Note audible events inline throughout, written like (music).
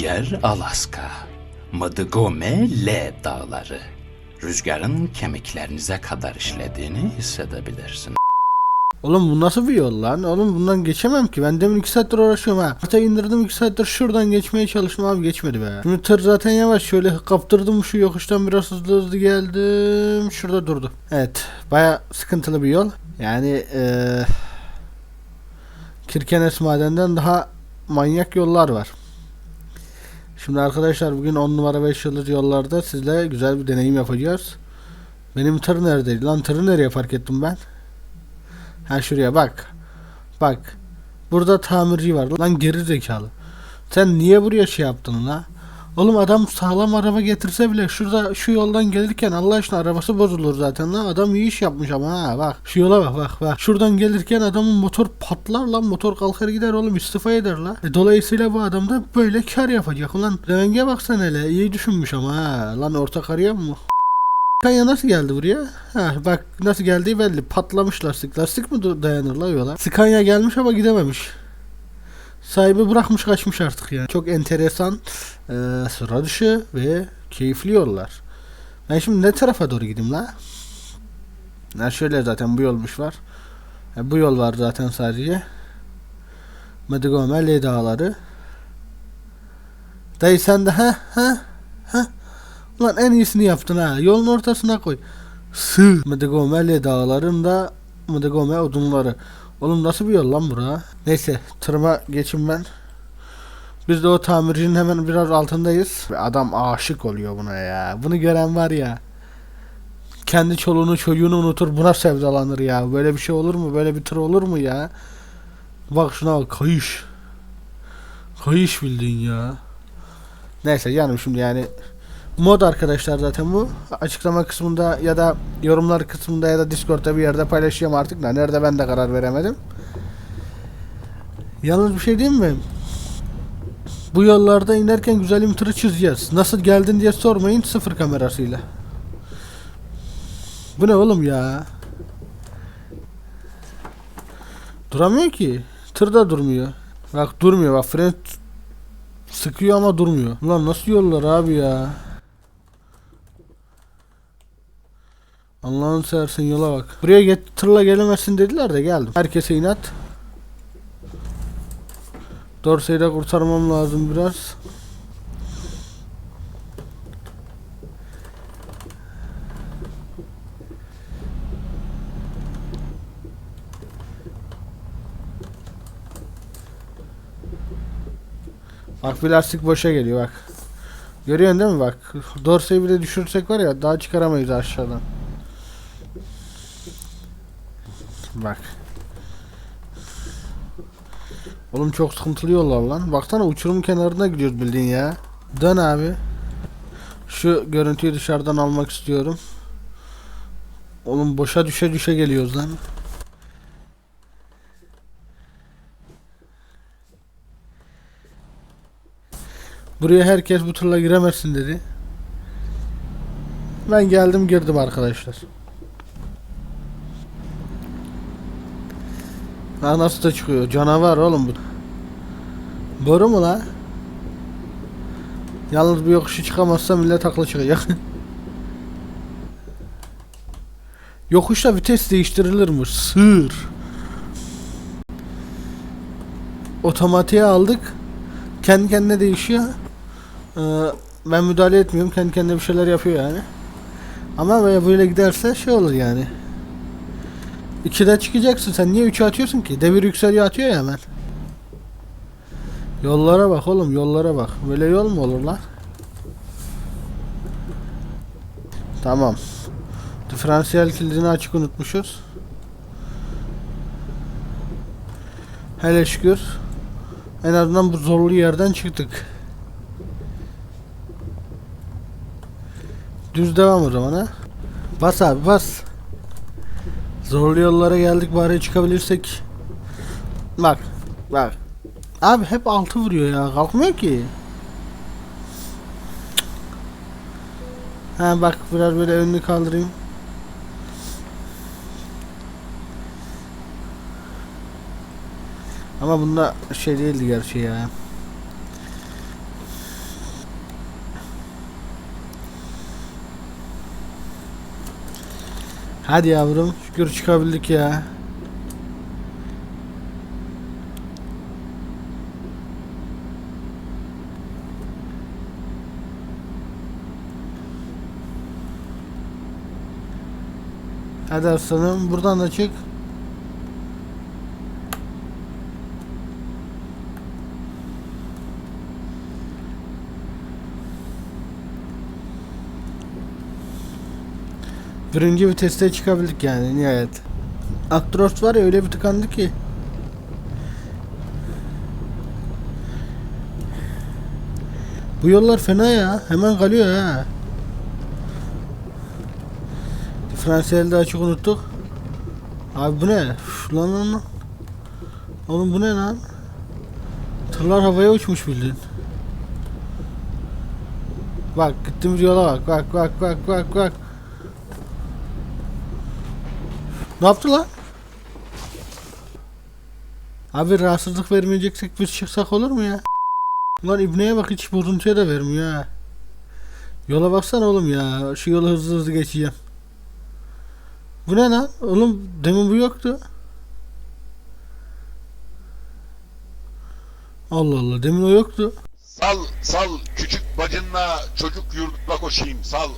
Yer Alaska. Mıdıgome L dağları. Rüzgarın kemiklerinize kadar işlediğini hissedebilirsin. Oğlum bu nasıl bir yol lan? Oğlum bundan geçemem ki. Ben demin 2 saattir uğraşıyorum ha. Hatta indirdim 2 saattir şuradan geçmeye çalıştım abi geçmedi be. Şimdi tır zaten yavaş şöyle kaptırdım şu yokuştan biraz hızlı hızlı geldim. Şurada durdu. Evet baya sıkıntılı bir yol. Yani eee Kirkenes madenden daha manyak yollar var. Şimdi arkadaşlar bugün 10 numara 5 yıldız yollarda sizle güzel bir deneyim yapacağız. Benim tır neredeydi lan? Tırı nereye park ettim ben? Ha şuraya bak. Bak. Burada tamirci var. Lan geri zekalı. Sen niye buraya şey yaptın la? Oğlum adam sağlam araba getirse bile şurada şu yoldan gelirken Allah aşkına arabası bozulur zaten la. Adam iyi iş yapmış ama ha bak. Şu yola bak bak bak. Şuradan gelirken adamın motor patlar lan. Motor kalkar gider oğlum istifa eder la. E, dolayısıyla bu adam da böyle kar yapacak. Ulan renge baksan hele iyi düşünmüş ama ha. Lan orta karıya mı? Kanya nasıl geldi buraya? Ha bak nasıl geldiği belli. Patlamış lastik. Lastik mi dayanır la yola? Scania gelmiş ama gidememiş. Sahibi bırakmış kaçmış artık yani. Çok enteresan, e, sıra dışı ve keyifli yollar. Ben şimdi ne tarafa doğru gideyim la? Ha şöyle zaten bu yolmuş var. Ha, bu yol var zaten sadece. Medigome L dağları. Dayı sen de ha ha ha Ulan en iyisini yaptın ha. Yolun ortasına koy. Sığ. Medigomeli dağlarında Medigome odunları. Oğlum nasıl bir yol lan bura? Neyse tırıma geçin ben. Biz de o tamircinin hemen biraz altındayız. Adam aşık oluyor buna ya. Bunu gören var ya. Kendi çoluğunu çocuğunu unutur buna sevdalanır ya. Böyle bir şey olur mu? Böyle bir tır olur mu ya? Bak şuna bak kayış. Kayış bildin ya. Neyse canım şimdi yani mod arkadaşlar zaten bu. Açıklama kısmında ya da yorumlar kısmında ya da Discord'da bir yerde paylaşacağım artık da nerede ben de karar veremedim. Yalnız bir şey diyeyim mi? Bu yollarda inerken güzel imtırı çizeceğiz. Nasıl geldin diye sormayın sıfır kamerasıyla. Bu ne oğlum ya? Duramıyor ki. Tır da durmuyor. Bak durmuyor bak fren sıkıyor ama durmuyor. Ulan nasıl yollar abi ya? Allah'ın seversen yola bak. Buraya get tırla gelemezsin dediler de geldim. Herkese inat. Dorsey'i de kurtarmam lazım biraz. Bak bir lastik boşa geliyor bak. Görüyorsun değil mi bak. Dorsey'i bile düşürsek var ya daha çıkaramayız aşağıdan. Bak. Oğlum çok sıkıntılı yollar lan. Baksana uçurum kenarına gidiyoruz bildiğin ya. Dön abi. Şu görüntüyü dışarıdan almak istiyorum. Oğlum boşa düşe düşe geliyoruz lan. Buraya herkes bu turla giremezsin dedi. Ben geldim girdim arkadaşlar. Ha nasıl da çıkıyor? Canavar oğlum bu. Boru mu la? Yalnız bir yokuşu çıkamazsa millet haklı çıkacak. (laughs) Yokuşta vites değiştirilir mi? Sığır. Otomatiğe aldık. Kendi kendine değişiyor. Ee, ben müdahale etmiyorum. Kendi kendine bir şeyler yapıyor yani. Ama böyle giderse şey olur yani. 2'de çıkacaksın. Sen niye 3'e atıyorsun ki? Devir yükseliyor atıyor ya hemen. Yollara bak oğlum yollara bak. Böyle yol mu olur lan? Tamam. Diferansiyel kilidini açık unutmuşuz. Hele şükür. En azından bu zorlu yerden çıktık. Düz devam o zaman ha. Bas abi bas. Zorlu yollara geldik bari çıkabilirsek. Bak. Bak. Abi hep altı vuruyor ya. Kalkmıyor ki. Ha bak biraz böyle önünü kaldırayım. Ama bunda şey değildi gerçi ya. Hadi yavrum şükür çıkabildik ya. Hadi aslanım buradan da çık. Birinci viteste çıkabildik yani nihayet. Actros var ya öyle bir tıkandı ki. Bu yollar fena ya. Hemen kalıyor ha. Diferansiyeli de açık unuttuk. Abi bu ne? Üf, lan lan lan. Oğlum bu ne lan? Tırlar havaya uçmuş bildiğin. Bak gittiğimiz yola bak bak bak bak bak bak. Ne yaptı lan? Abi rahatsızlık vermeyeceksek biz çıksak olur mu ya? Lan İbne'ye bak hiç bozuntuya da vermiyor ha. Yola baksana oğlum ya. Şu yolu hızlı hızlı geçeceğim. Bu ne lan? Oğlum demin bu yoktu. Allah Allah demin o yoktu. Sal sal küçük bacınla çocuk yurduna koşayım sal.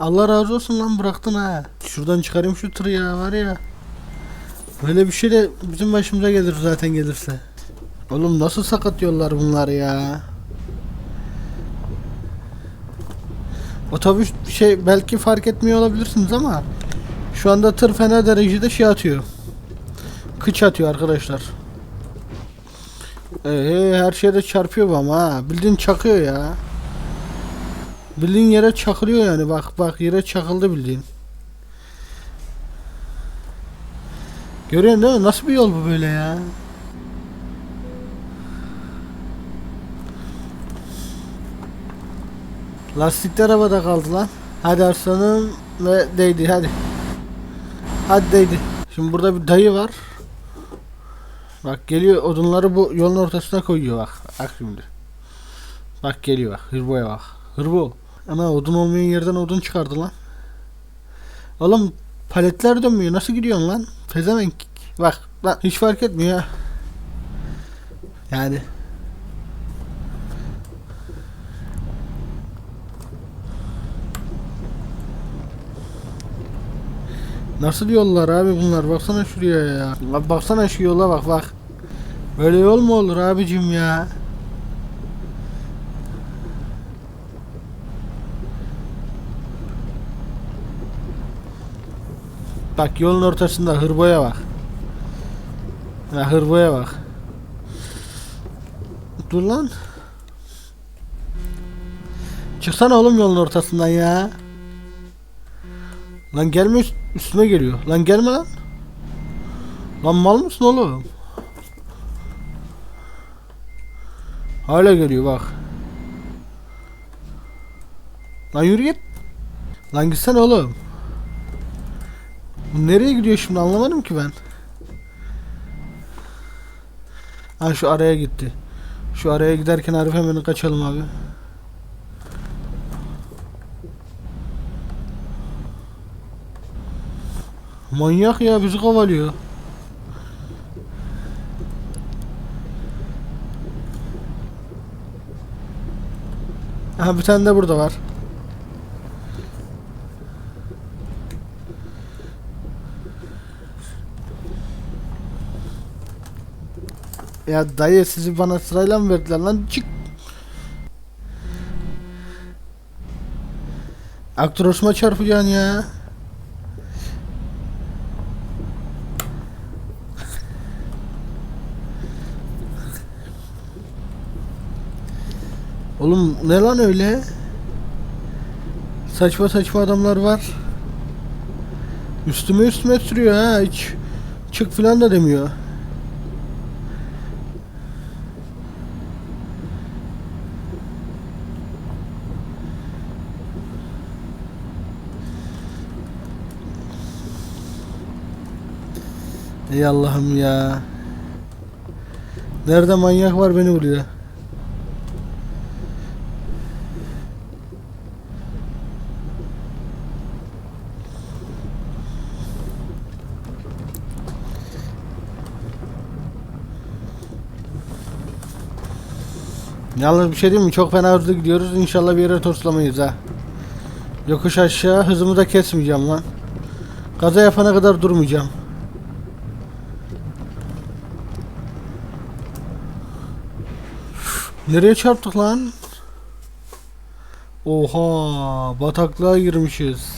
Allah razı olsun lan bıraktın ha. Şuradan çıkarayım şu tırı ya var ya. Böyle bir şey de bizim başımıza gelir zaten gelirse. Oğlum nasıl sakat yollar bunlar ya. Otobüs şey belki fark etmiyor olabilirsiniz ama şu anda tır fena derecede şey atıyor. Kıç atıyor arkadaşlar. Ee, her şeyde çarpıyor ama ha. Bildiğin çakıyor ya. Bildiğin yere çakılıyor yani bak bak yere çakıldı bildiğin. Görüyorsun değil mi? Nasıl bir yol bu böyle ya? Lastikler havada kaldı lan. Hadi aslanım ve değdi hadi. Hadi değdi. Şimdi burada bir dayı var. Bak geliyor odunları bu yolun ortasına koyuyor bak. Bak şimdi. Bak geliyor bak. Hırboya bak. Hırbo. Ama odun olmayan yerden odun çıkardı lan. Oğlum paletler dönmüyor. Nasıl gidiyorsun lan? Fezemenk. Bak lan hiç fark etmiyor. Yani. Nasıl yollar abi bunlar? Baksana şuraya ya. Bak baksana şu yola bak bak. Böyle yol mu olur abicim ya? Bak yolun ortasında hırboya bak. Ya hırboya bak. Dur lan. Çıksana oğlum yolun ortasından ya. Lan gelme üst- üstüme geliyor. Lan gelme lan. Lan mal mısın oğlum? Hala geliyor bak. Lan yürü git. Lan gitsene oğlum. Bu nereye gidiyor şimdi anlamadım ki ben. Ha şu araya gitti. Şu araya giderken Arif hemen kaçalım abi. Manyak ya bizi kovalıyor. Aha bir tane de burada var. Ya dayı sizi bana sırayla mı verdiler lan? Çık. Aktrosuma çarpacaksın ya. Oğlum ne lan öyle? Saçma saçma adamlar var. Üstüme üstüme sürüyor ha hiç. Çık falan da demiyor. Ey Allah'ım ya. Nerede manyak var beni vuruyor. Yalnız bir şey diyeyim mi? Çok fena hızlı gidiyoruz. İnşallah bir yere toslamayız ha. Yokuş aşağı hızımı da kesmeyeceğim lan. Kaza yapana kadar durmayacağım. Nereye çarptık lan? Oha bataklığa girmişiz.